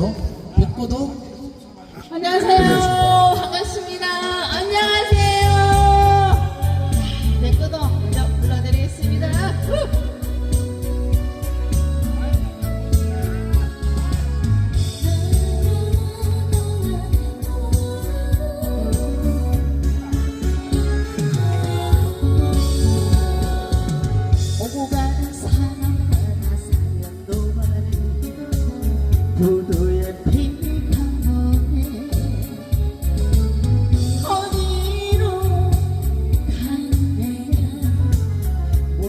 어? 복고도 안녕하세요. 반갑습니다. 안녕하세요.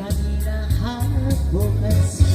아니라 하고 갔어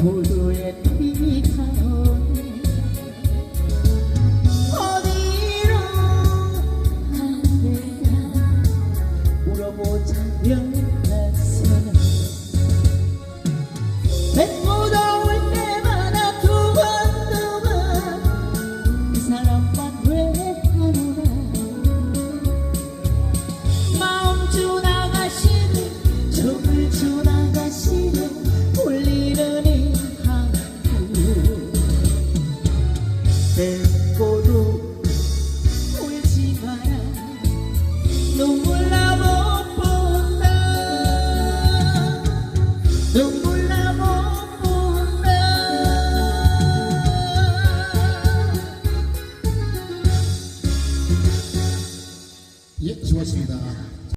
震えて 수고하셨습니다.